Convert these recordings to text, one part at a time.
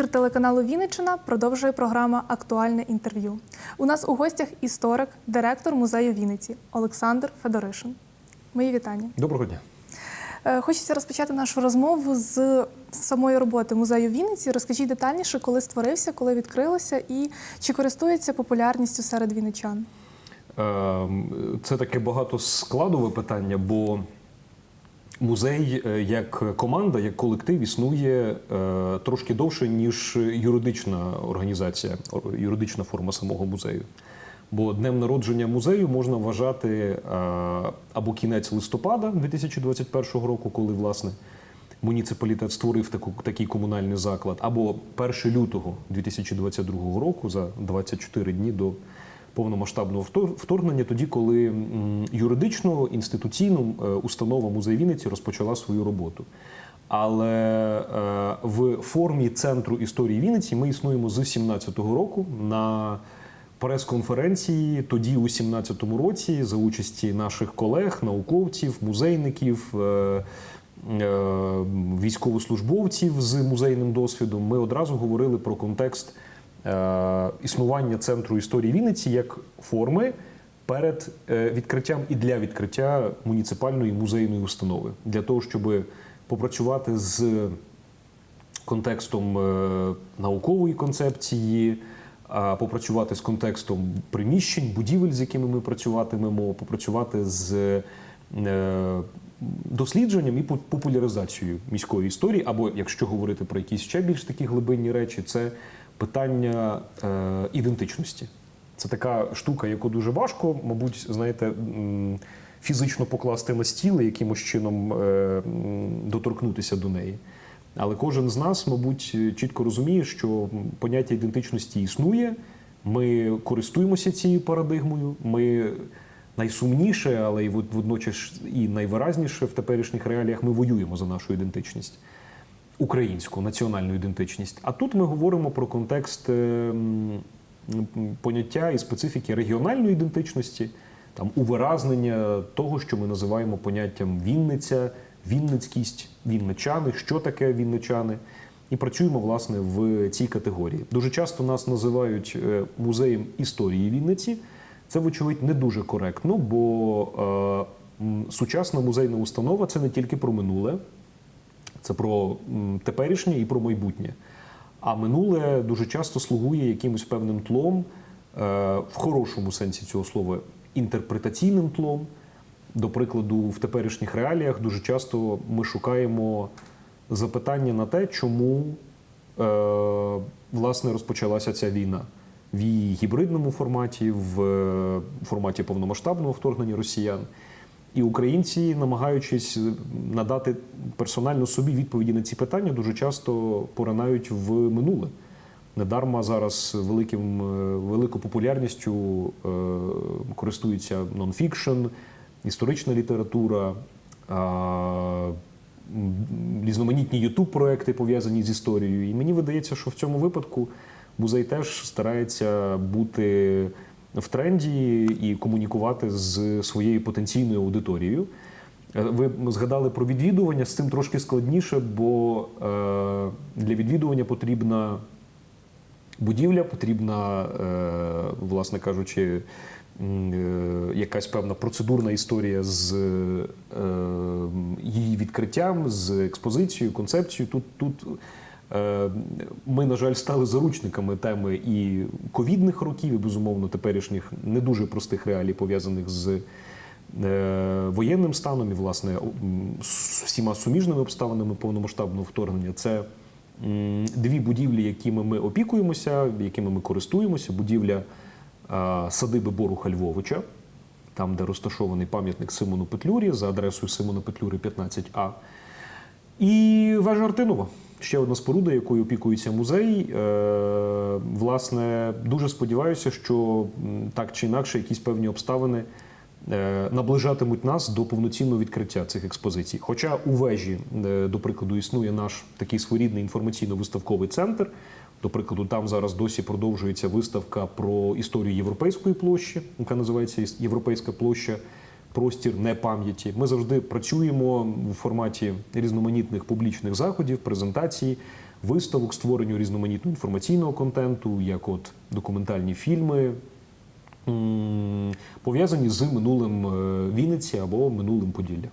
Ефір телеканалу Вінниччина продовжує програма Актуальне інтерв'ю. У нас у гостях історик, директор музею Вінниці Олександр Федоришин. Мої вітання. Доброго дня. Е, Хочеться розпочати нашу розмову з самої роботи музею Вінниці. Розкажіть детальніше, коли створився, коли відкрилося і чи користується популярністю серед вінничан. Ем, Це таке багатоскладове питання, бо музей е, як команда, як колектив існує е, трошки довше, ніж юридична організація, юридична форма самого музею. Бо днем народження музею можна вважати е, або кінець листопада 2021 року, коли власне муніципалітет створив таку, такий комунальний заклад, або 1 лютого 2022 року за 24 дні до повномасштабного вторгнення, тоді, коли юридично інституційно е, установа музей Вінниці розпочала свою роботу. Але е, в формі центру історії Вінниці ми існуємо з 17-го року на прес-конференції тоді у 17-му році за участі наших колег, науковців, музейників. е, Військовослужбовців з музейним досвідом ми одразу говорили про контекст існування центру історії Вінниці як форми перед е, відкриттям і для відкриття муніципальної музейної установи. Для того, щоб попрацювати з контекстом е, наукової концепції, попрацювати з контекстом приміщень, будівель, з якими ми працюватимемо, попрацювати з е, дослідженням і популяризацією міської історії, або якщо говорити про якісь ще більш такі глибинні речі, це питання е, ідентичності. Це така штука, яку дуже важко, мабуть, знаєте, фізично покласти на стіл і якимось чином е, доторкнутися до неї. Але кожен з нас, мабуть, чітко розуміє, що поняття ідентичності існує. Ми користуємося цією парадигмою. Ми найсумніше, але й водночас і найвиразніше в теперішніх реаліях ми воюємо за нашу ідентичність, українську національну ідентичність. А тут ми говоримо про контекст е, поняття і специфіки регіональної ідентичності, там увиразнення того, що ми називаємо поняттям Вінниця, Вінницькість, Вінничани, що таке Вінничани. І працюємо власне в цій категорії. Дуже часто нас називають е, музеєм історії Вінниці. Це, вочевидь, не дуже коректно, бо е, сучасна музейна установа це не тільки про минуле, це про теперішнє і про майбутнє. А минуле дуже часто слугує якимось певним тлом, е, в хорошому сенсі цього слова, інтерпретаційним тлом. До прикладу, в теперішніх реаліях дуже часто ми шукаємо запитання на те, чому е, власне розпочалася ця війна в її гібридному форматі, в е, форматі повномасштабного вторгнення росіян. І українці, намагаючись надати персонально собі відповіді на ці питання, дуже часто поринають в минуле. Недарма зараз великим, е, великою популярністю е, користується нонфікшн, історична література, м, різноманітні ютуб-проекти пов'язані з історією. І мені видається, що в цьому випадку музей теж старається бути в тренді і комунікувати з своєю потенційною аудиторією. Е, Ви згадали про відвідування, з цим трошки складніше, бо е, для відвідування потрібна будівля, потрібна, е, власне кажучи, якась певна процедурна історія з її відкриттям, з експозицією, концепцією. Тут, тут ми, на жаль, стали заручниками теми і ковідних років, і безумовно теперішніх не дуже простих реалій, пов'язаних з е, воєнним станом і, власне, всіма суміжними обставинами повномасштабного вторгнення. Це дві будівлі, якими ми опікуємося, якими ми користуємося. Будівля садиби Боруха Львовича, там, де розташований пам'ятник Симону Петлюрі за адресою Симона Петлюри 15А. І вежа Артинова. Ще одна споруда, якою опікується музей. Е, власне, дуже сподіваюся, що так чи інакше якісь певні обставини е, наближатимуть нас до повноцінного відкриття цих експозицій. Хоча у вежі, е, до прикладу, існує наш такий своєрідний інформаційно-виставковий центр. До прикладу, там зараз досі продовжується виставка про історію європейської площі, яка називається Європейська площа. Простір непам'яті. Ми завжди працюємо в форматі різноманітних публічних заходів, презентацій. виставок, створенню різноманітного інформаційного контенту, як от документальні фільми, пов'язані з минулим е, Вінниці або минулим Поділля.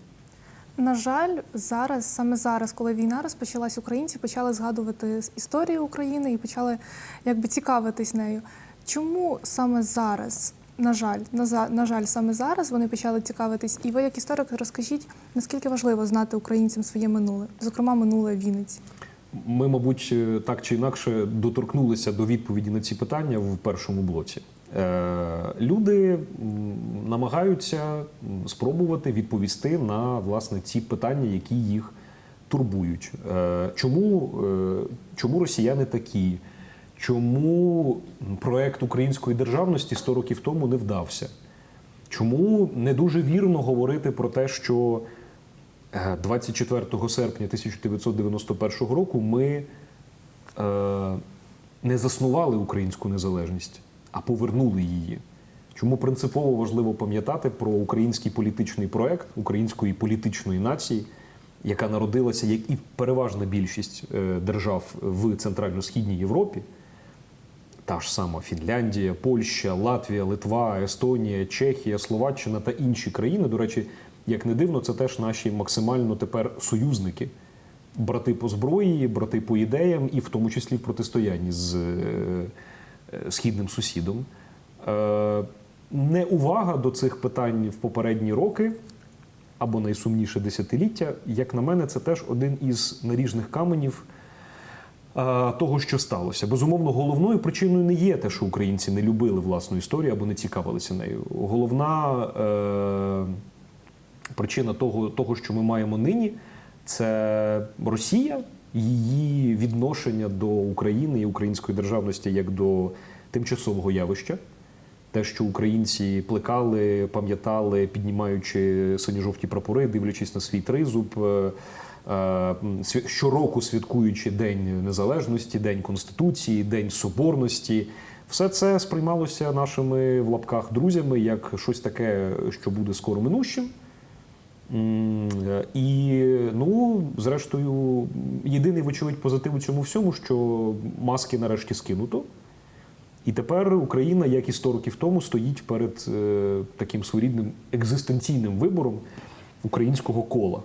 На жаль, зараз, саме зараз, коли війна розпочалась, українці почали згадувати історію України і почали якби цікавитись нею. Чому саме зараз? На жаль, на, за- на жаль, саме зараз вони почали цікавитись. І ви, як історик, розкажіть, наскільки важливо знати українцям своє минуле, зокрема минуле Вінниці. Ми, мабуть, е, так чи інакше доторкнулися до відповіді на ці питання в першому блоці. Е, Люди намагаються спробувати відповісти на власне ці питання, які їх турбують. Е, Чому, чому росіяни такі? Чому проект української державності 100 років тому не вдався? Чому не дуже вірно говорити про те, що е, 24 серпня 1991 року ми е, не заснували українську незалежність, а повернули її? Чому принципово важливо пам'ятати про український політичний проект української політичної нації, яка народилася, як і переважна більшість е, держав в Центрально-Східній Європі? Та ж сама Фінляндія, Польща, Латвія, Литва, Естонія, Чехія, Словаччина та інші країни. До речі, як не дивно, це теж наші максимально тепер союзники, брати по зброї, брати по ідеям, і в тому числі в протистоянні з е, е, східним сусідом. Е, Неувага до цих питань в попередні роки або найсумніше десятиліття, як на мене, це теж один із наріжних каменів того, що сталося. Безумовно, головною причиною не є те, що українці не любили власну історію або не цікавилися нею. Головна е, причина того, того, що ми маємо нині, це Росія, її відношення до України і української державності як до тимчасового явища. Те, що українці плекали, пам'ятали, піднімаючи синьо-жовті прапори, дивлячись на свій тризуб, е, е, щороку святкуючи День Незалежності, День Конституції, День Соборності. Все це сприймалося нашими в лапках друзями як щось таке, що буде скоро минущим. Е, І ну, зрештою, єдиний вочевидь позитив у цьому всьому, що маски нарешті скинуто. І тепер Україна, як і 100 років тому, стоїть перед е, таким своєрідним екзистенційним вибором українського кола.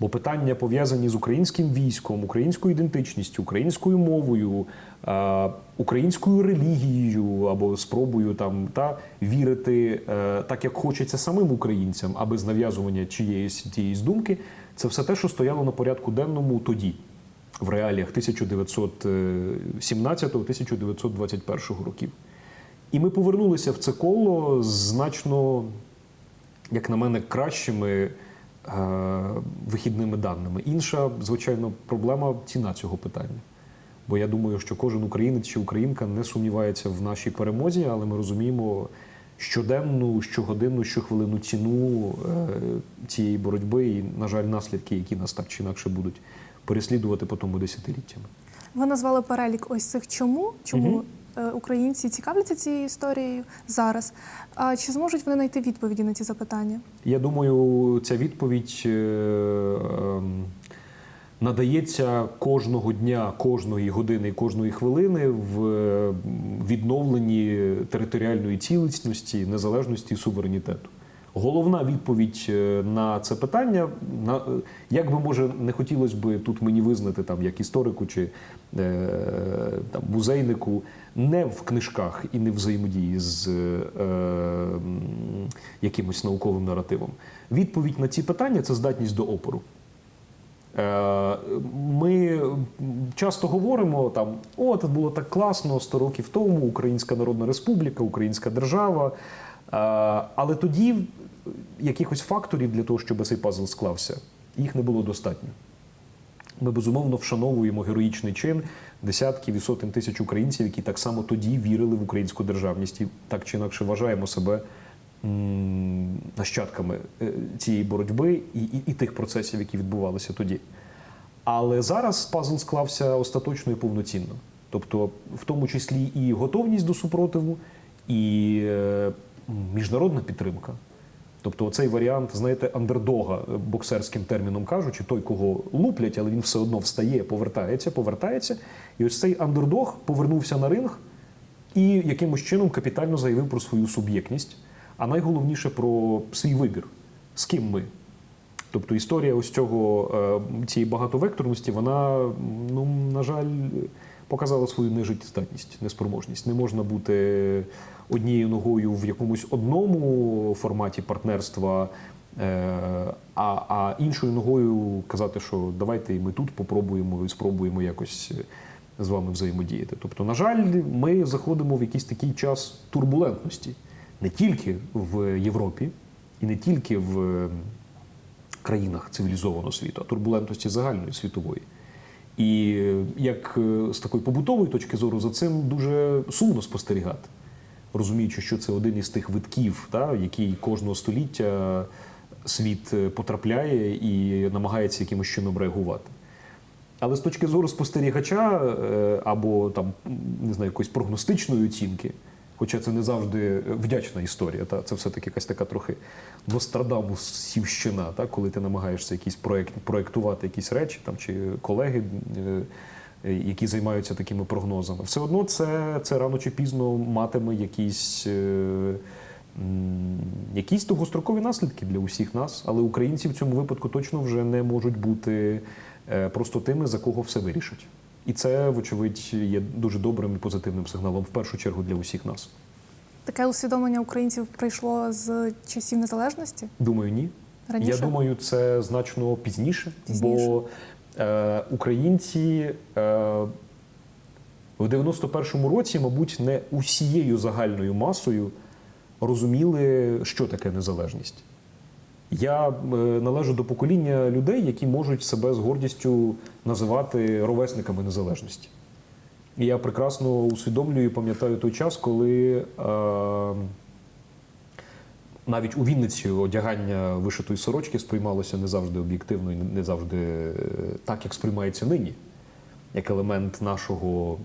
Бо питання пов'язані з українським військом, українською ідентичністю, українською мовою, е, українською релігією або спробою там та вірити е, так, як хочеться самим українцям, а без нав'язування чиєїсь тієїсь думки, це все те, що стояло на порядку денному тоді, в реаліях 1917-1921 років. І ми повернулися в це коло з значно, як на мене, кращими вихідними даними. Інша, звичайно, проблема ціна цього питання. Бо я думаю, що кожен українець чи українка не сумнівається в нашій перемозі, але ми розуміємо щоденну, щогодинну, щохвилину ціну е, цієї боротьби і, на жаль, наслідки, які нас так чи інакше будуть переслідувати по тому десятиліттями. Ви назвали перелік ось цих чому, чому Мгм. Е, українці цікавляться цією історією зараз. А чи зможуть вони знайти відповіді на ці запитання? Я думаю, ця відповідь е, ем, надається кожного дня, кожної години, і кожної хвилини в е, відновленні територіальної цілісності, незалежності і суверенітету. Головна відповідь е, на це питання, на е, як би може не хотілося би тут мені визнати там як історику чи е, там музейнику, не в книжках і не взаємодії з е, якимось науковим наративом. Відповідь на ці питання це здатність до опору. Е, Ми часто говоримо там: о, це було так класно 100 років тому, Українська Народна Республіка, Українська держава. Але тоді якихось факторів для того, щоб цей пазл склався, їх не було достатньо. Ми безумовно вшановуємо героїчний чин десятків і сотень тисяч українців, які так само тоді вірили в українську державність і так чи інакше вважаємо себе нащадками е, цієї боротьби і, і, і тих процесів, які відбувалися тоді. Але зараз пазл склався остаточно і повноцінно. Тобто, в тому числі і готовність до супротиву, і е, міжнародна підтримка, Тобто, цей варіант, знаєте, андердога, е, боксерським терміном кажучи, той, кого луплять, але він все одно встає, повертається, повертається. І ось цей андердог повернувся на ринг і якимось чином капітально заявив про свою суб'єктність, а найголовніше про свій вибір, з ким ми. Тобто історія ось цього е, цієї багатовекторності, вона, ну на жаль, показала свою нежиттєздатність, неспроможність. Не можна бути однією ногою в якомусь одному форматі партнерства, е, а, а іншою ногою казати, що давайте ми тут попробуємо і спробуємо якось з вами взаємодіяти. Тобто, на жаль, ми заходимо в якийсь такий час турбулентності не тільки в Європі і не тільки в країнах цивілізованого світу, а турбулентності загальної світової. І як е, з такої побутової точки зору за цим дуже сумно спостерігати, розуміючи, що це один із тих витків, та, який кожного століття світ е, потрапляє і намагається якимось чином реагувати. Але з точки зору спостерігача е, або там не знаю, якоїсь прогностичної оцінки, хоча це не завжди вдячна історія, та це все-таки якась така трохи Нострадамусівщина, та коли ти намагаєшся якісь проект, проектувати якісь речі, там чи колеги, е, які займаються такими прогнозами, все одно це, це рано чи пізно матиме якісь. е, Якісь довгострокові наслідки для усіх нас, але українці в цьому випадку точно вже не можуть бути е, просто тими, за кого все вирішать. І це, вочевидь, є дуже добрим і позитивним сигналом в першу чергу для усіх нас. Таке усвідомлення українців прийшло з часів незалежності Думаю, ні. раніше. Я думаю, це значно пізніше, Пізніше. бо е, українці е, в 91-му році, мабуть, не усією загальною масою розуміли, що таке незалежність. Я е, належу до покоління людей, які можуть себе з гордістю називати ровесниками незалежності. І я прекрасно усвідомлюю і пам'ятаю той час, коли е, навіть у Вінниці одягання вишитої сорочки сприймалося не завжди об'єктивно і не завжди е, так, як сприймається нині, як елемент нашого,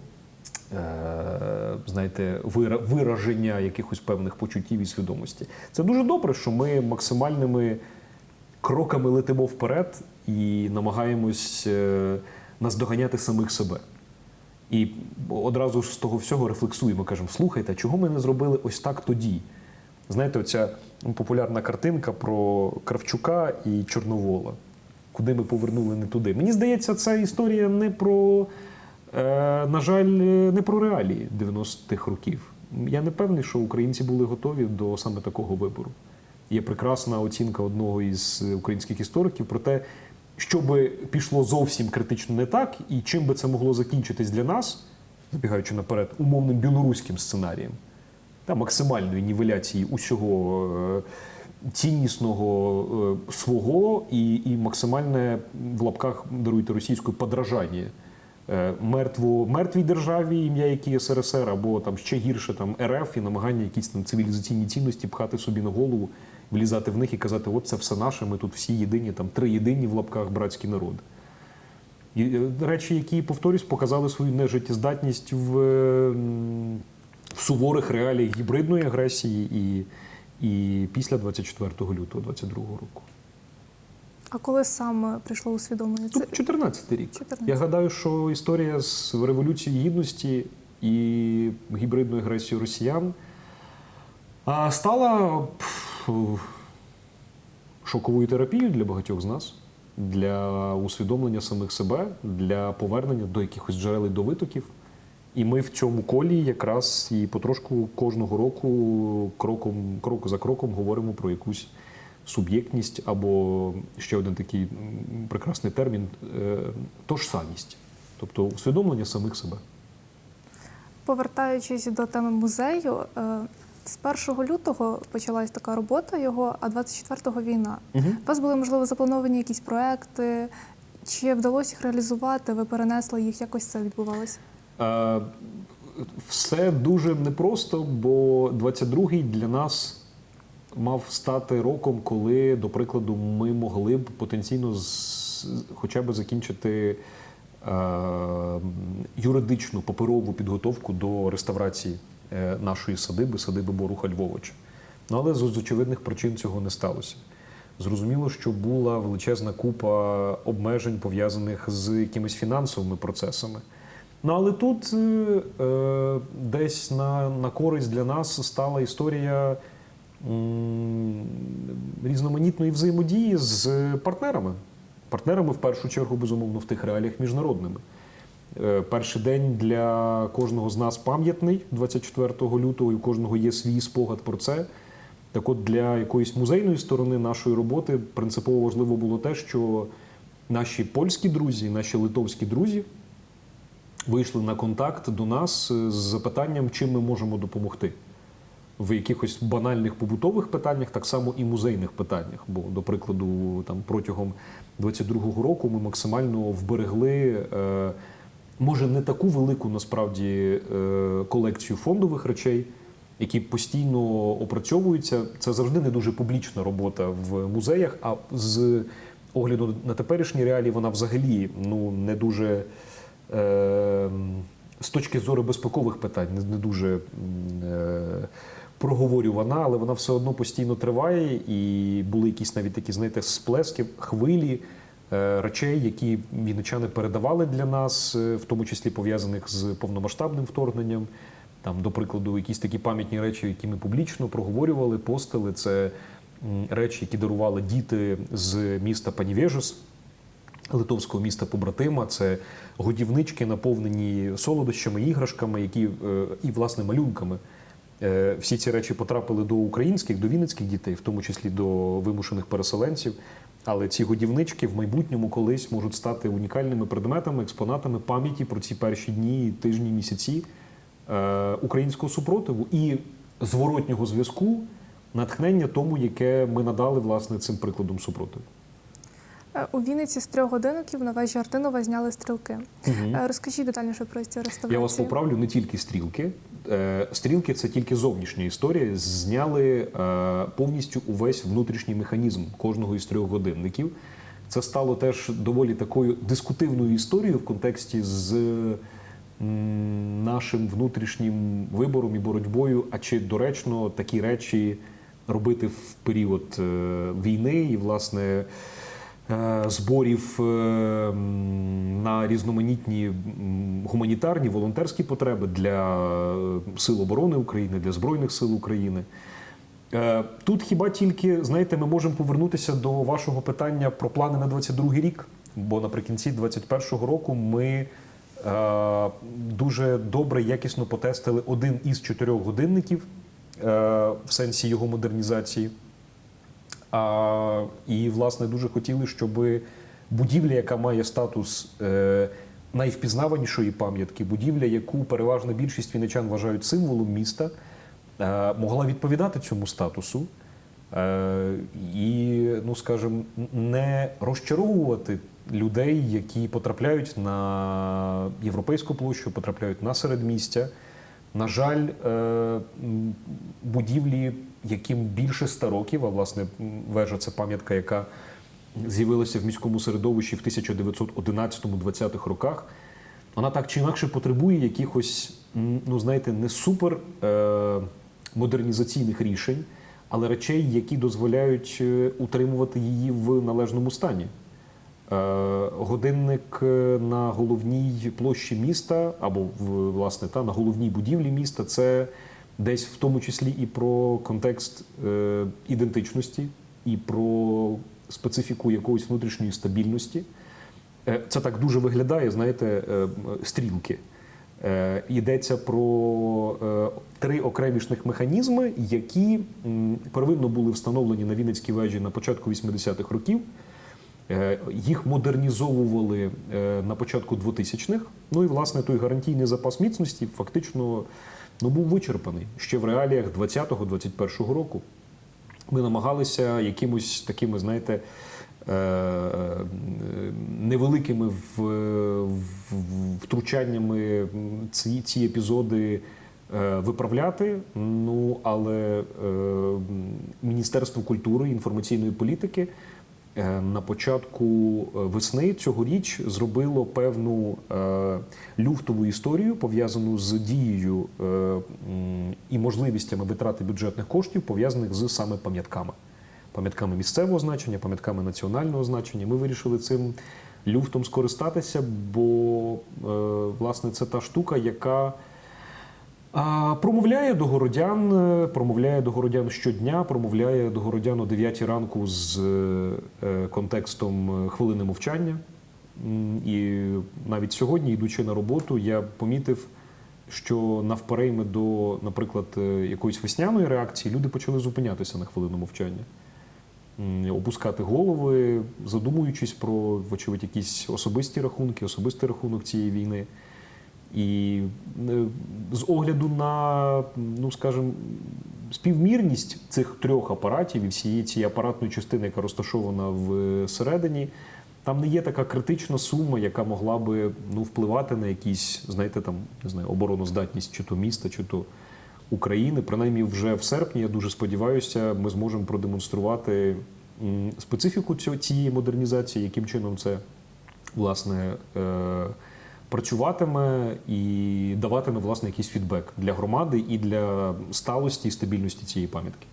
знаєте, вираження якихось певних почуттів і свідомості. Це дуже добре, що ми максимальними кроками летимо вперед і намагаємось е, наздоганяти самих себе. І одразу ж з того всього рефлексуємо, кажемо, слухайте, чого ми не зробили ось так тоді? Знаєте, оця популярна картинка про Кравчука і Чорновола, куди ми повернули не туди. Мені здається, ця історія не про, е, на жаль, не про реалії 90-х років. Я не певний, що українці були готові до саме такого вибору. Є прекрасна оцінка одного із українських істориків про те, що би пішло зовсім критично не так, і чим би це могло закінчитись для нас, забігаючи наперед, умовним білоруським сценарієм та максимальної нівеляції усього е, ціннісного е, свого і, і максимальне в лапках даруйте російською подражання е, мертво, мертвій державі, ім'я якій СРСР, або там ще гірше там РФ і намагання якісь там цивілізаційні цінності пхати собі на голову, влізати в них і казати, от це все наше, ми тут всі єдині, там три єдині в лапках братські народи. І е, речі, які, повторюсь, показали свою нежиттєздатність в, е, в суворих реаліях гібридної агресії і, і після 24 лютого 22 року. А коли саме прийшло усвідомлення? Це Тут 14 рік. 14. Я гадаю, що історія з революції гідності і гібридною агресією росіян стала шоковою терапією для багатьох з нас, для усвідомлення самих себе, для повернення до якихось джерел і до витоків. І ми в цьому колі якраз і потрошку кожного року, кроком, крок за кроком, говоримо про якусь суб'єктність або ще один такий прекрасний термін е, тожсамість, тобто усвідомлення самих себе. Повертаючись до теми музею, е, з 1 лютого почалась така робота його, а 24-го війна. Угу. У вас були, можливо, заплановані якісь проекти? Чи вдалося їх реалізувати? Ви перенесли їх? Якось це відбувалося? Е, Все дуже непросто, бо 22-й для нас мав стати роком, коли, до прикладу, ми могли б потенційно з, хоча б закінчити е, юридичну паперову підготовку до реставрації е, нашої садиби, садиби Боруха Львовича. Ну, але з з очевидних причин цього не сталося. Зрозуміло, що була величезна купа обмежень, пов'язаних з якимись фінансовими процесами. Ну, але тут е, е, десь на, на користь для нас стала історія різноманітної взаємодії з партнерами. Партнерами, в першу чергу, безумовно, в тих реаліях міжнародними. Е, Перший день для кожного з нас пам'ятний 24 лютого, і у кожного є свій спогад про це. Так от для якоїсь музейної сторони нашої роботи принципово важливо було те, що наші польські друзі, наші литовські друзі вийшли на контакт до нас з запитанням, чим ми можемо допомогти. В якихось банальних побутових питаннях, так само і музейних питаннях. Бо, до прикладу, там протягом 22-го року ми максимально вберегли, е, може, не таку велику насправді е, колекцію фондових речей, які постійно опрацьовуються. Це завжди не дуже публічна робота в музеях. А з огляду на теперішні реалії вона взагалі ну не дуже. Е, з точки зору безпекових питань не, дуже е, проговорювана, але вона все одно постійно триває, і були якісь навіть такі, знаєте, сплески, хвилі е, речей, які вінничани передавали для нас, е, в тому числі пов'язаних з повномасштабним вторгненням. Там, до прикладу, якісь такі пам'ятні речі, які ми публічно проговорювали, постили. Це речі, які дарували діти з міста Панівежус, литовського міста побратима. Це годівнички, наповнені солодощами, іграшками, які е, і власне малюнками. Е, Всі ці речі потрапили до українських, до вінницьких дітей, в тому числі до вимушених переселенців. Але ці годівнички в майбутньому колись можуть стати унікальними предметами, експонатами пам'яті про ці перші дні, тижні, місяці е, українського супротиву і зворотнього зв'язку, натхнення тому, яке ми надали власне цим прикладом супротиву. Е, У Вінниці з трьох годинників на вежі Артинова зняли стрілки. Е, Розкажіть детальніше про ці реставрації. Я вас поправлю не тільки стрілки. Е, Стрілки це тільки зовнішня історія. Зняли е, повністю увесь внутрішній механізм кожного із трьох годинників. Це стало теж доволі такою дискутивною історією в контексті з нашим внутрішнім вибором і боротьбою. А чи доречно такі речі робити в період е, війни і, власне, зборів е, на різноманітні гуманітарні волонтерські потреби для е, Сил оборони України, для Збройних сил України. Е, Тут хіба тільки, знаєте, ми можемо повернутися до вашого питання про плани на 22 рік, бо наприкінці 21-го року ми е, дуже добре, якісно потестили один із чотирьох годинників е, в сенсі його модернізації. А, і, власне, дуже хотіли, щоб будівля, яка має статус е, найвпізнаванішої пам'ятки, будівля, яку переважна більшість вінничан вважають символом міста, е, могла відповідати цьому статусу. Е, і, ну скажімо, не розчаровувати людей, які потрапляють на європейську площу, потрапляють на середмістя. На жаль, е, будівлі, яким більше ста років, а власне вежа це пам'ятка, яка з'явилася в міському середовищі в 1911-20-х роках, вона так чи інакше потребує якихось, ну знаєте, не супер е, модернізаційних рішень, але речей, які дозволяють е, утримувати її в належному стані. Е, Годинник е, на головній площі міста або власне та на головній будівлі міста це десь в тому числі і про контекст е, ідентичності, і про специфіку якоїсь внутрішньої стабільності. Е, Це так дуже виглядає, знаєте, е, стрілки. Е, Йдеться про е, три окремішних механізми, які м, первинно були встановлені на Вінницькій вежі на початку 80-х років. Е, Їх модернізовували е, на початку 2000-х. Ну і власне той гарантійний запас міцності фактично ну, був вичерпаний ще в реаліях 20-21 року. Ми намагалися якимось такими, знаєте, е, невеликими втручаннями ці, ці епізоди е, виправляти. Ну але е, Міністерство культури і інформаційної політики на початку е, весни цьогоріч зробило певну е, люфтову історію, пов'язану з дією е, і можливістями витрати бюджетних коштів, пов'язаних з саме пам'ятками. Пам'ятками місцевого значення, пам'ятками національного значення. Ми вирішили цим люфтом скористатися, бо е, власне це та штука, яка Промовляє до городян, е, промовляє до городян щодня, промовляє до городян о 9 ранку з е, контекстом е, хвилини мовчання. І навіть сьогодні, йдучи на роботу, я помітив, що навперейми до, наприклад, якоїсь весняної реакції люди почали зупинятися на хвилину мовчання, опускати голови, задумуючись про, вочевидь, якісь особисті рахунки, особистий рахунок цієї війни. І е, з огляду на, ну скажімо, співмірність цих трьох апаратів і всієї цієї апаратної частини, яка розташована всередині, там не є така критична сума, яка могла би ну, впливати на якісь, знаєте, там не знаю, обороноздатність чи то міста, чи то України. Принаймні, вже в серпні, я дуже сподіваюся, ми зможемо продемонструвати специфіку цієї модернізації, яким чином це власне. Е- працюватиме і даватиме власне якийсь фідбек для громади і для сталості і стабільності цієї пам'ятки.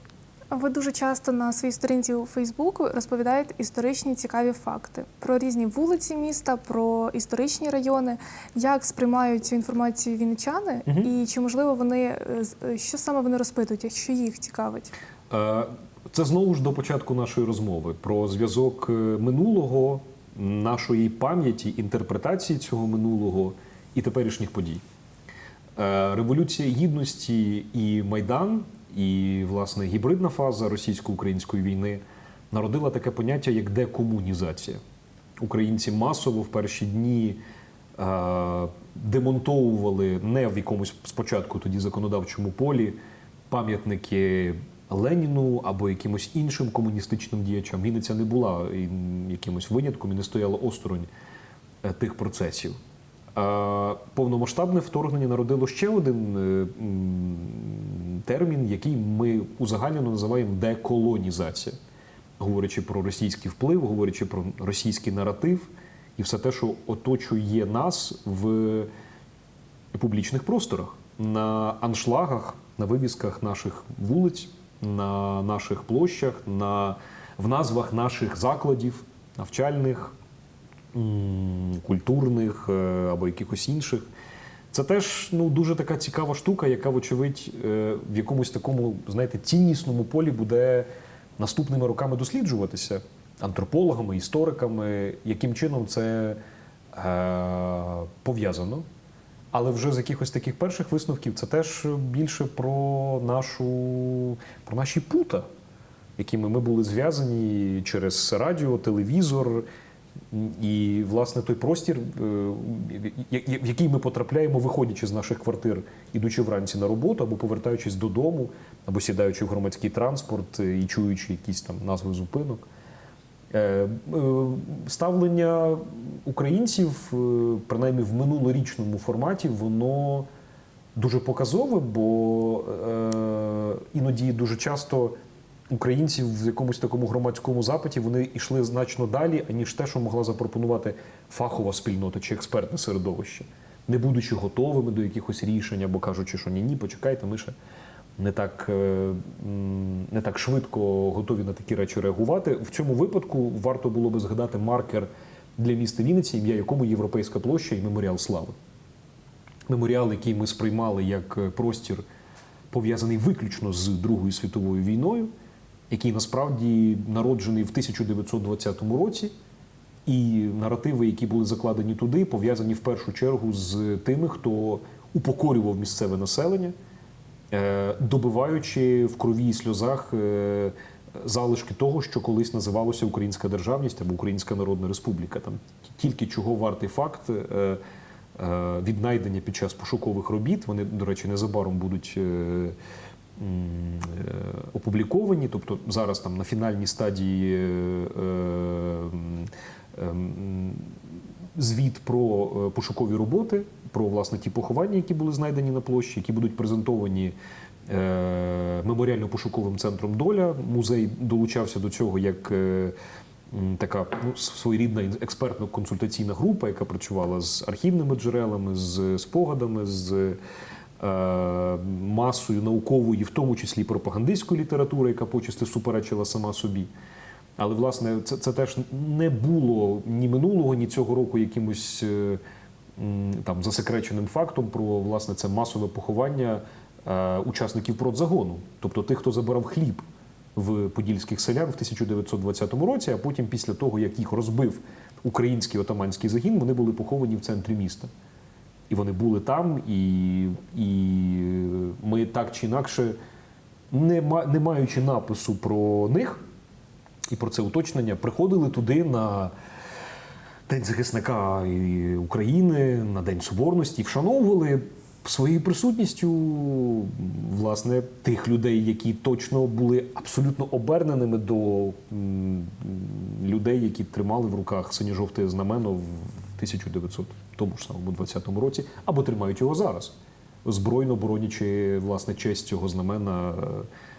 Ви дуже часто на своїй сторінці у Фейсбуку розповідаєте історичні цікаві факти про різні вулиці міста, про історичні райони. Як сприймають цю інформацію вінничани, Мгм. і чи можливо вони е, е, що саме вони розпитують, якщо їх цікавить? Е, Це знову ж до початку нашої розмови про зв'язок минулого, нашої пам'яті, інтерпретації цього минулого і теперішніх подій. Е, Революція гідності і Майдан, і власне гібридна фаза російсько-української війни народила таке поняття як декомунізація. Українці масово в перші дні е, демонтовували не в якомусь спочатку тоді законодавчому полі пам'ятники Леніну або якимось іншим комуністичним діячам. Вінниця не була якимось винятком і не стояла осторонь е, тих процесів. Повномасштабне вторгнення народило ще один е, термін, який ми узагальнено називаємо деколонізація, говорячи про російський вплив, говорячи про російський наратив і все те, що оточує нас в публічних просторах, на аншлагах, на вивісках наших вулиць, на наших площах, на, в назвах наших закладів, навчальних, культурних е, або якихось інших. Це теж ну, дуже така цікава штука, яка, вочевидь, е, в якомусь такому, знаєте, ціннісному полі буде наступними роками досліджуватися антропологами, істориками, яким чином це е, пов'язано. Але вже з якихось таких перших висновків це теж більше про нашу про наші пута, якими ми були зв'язані через радіо, телевізор. І, власне, той простір, е, в який ми потрапляємо, виходячи з наших квартир, ідучи вранці на роботу, або повертаючись додому, або сідаючи в громадський транспорт і чуючи якісь там назви зупинок. Е, е, Ставлення українців, е, принаймні в минулорічному форматі, воно дуже показове, бо іноді дуже часто українці в якомусь такому громадському запиті вони йшли значно далі, аніж те, що могла запропонувати фахова спільнота чи експертне середовище, не будучи готовими до якихось рішень або кажучи, що ні, ні, почекайте, ми ще не так, е, не так швидко готові на такі речі реагувати. В цьому випадку варто було би згадати маркер для міста Вінниці, ім'я якому Європейська площа і меморіал слави. Меморіал, який ми сприймали як е, простір, пов'язаний виключно з Другою світовою війною, який насправді народжений в 1920 році. І наративи, які були закладені туди, пов'язані в першу чергу з тими, хто упокорював місцеве населення, добиваючи в крові і сльозах е, залишки того, що колись називалося Українська державність або Українська Народна Республіка. Там тільки чого вартий факт е, е, віднайдення під час пошукових робіт. Вони, до речі, незабаром будуть. е, е, Опубліковані, тобто зараз там на фінальній стадії е, е, ем, звіт про е, пошукові роботи, про власне ті поховання, які були знайдені на площі, які будуть презентовані е, меморіально-пошуковим центром Доля. Музей долучався до цього як е, така ну, своєрідна експертно-консультаційна група, яка працювала з архівними джерелами, з спогадами, з масою наукової, в тому числі пропагандистської літератури, яка почасти суперечила сама собі. Але власне це, це теж не було ні минулого, ні цього року якимось е, там засекреченим фактом про власне це масове поховання е, учасників продзагону, тобто тих, хто забирав хліб в подільських селян в 1920 році, а потім, після того, як їх розбив український отаманський загін, вони були поховані в центрі міста. І вони були там, і, і ми так чи інакше, не, ма- не маючи напису про них і про це уточнення, приходили туди на День захисника України, на День Соборності, вшановували своєю присутністю власне тих людей, які точно були абсолютно оберненими до людей, які тримали в руках синьо-жовте знамено в 1900 тому ж самому 20-му році, або тримають його зараз, збройно боронячи власне честь цього знамена е,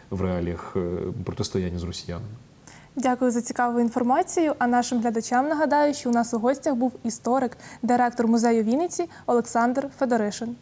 в реаліях е, протистояння з росіянами. Дякую за цікаву інформацію. А нашим глядачам нагадаю, що у нас у гостях був історик, директор музею Вінниці Олександр Федоришин.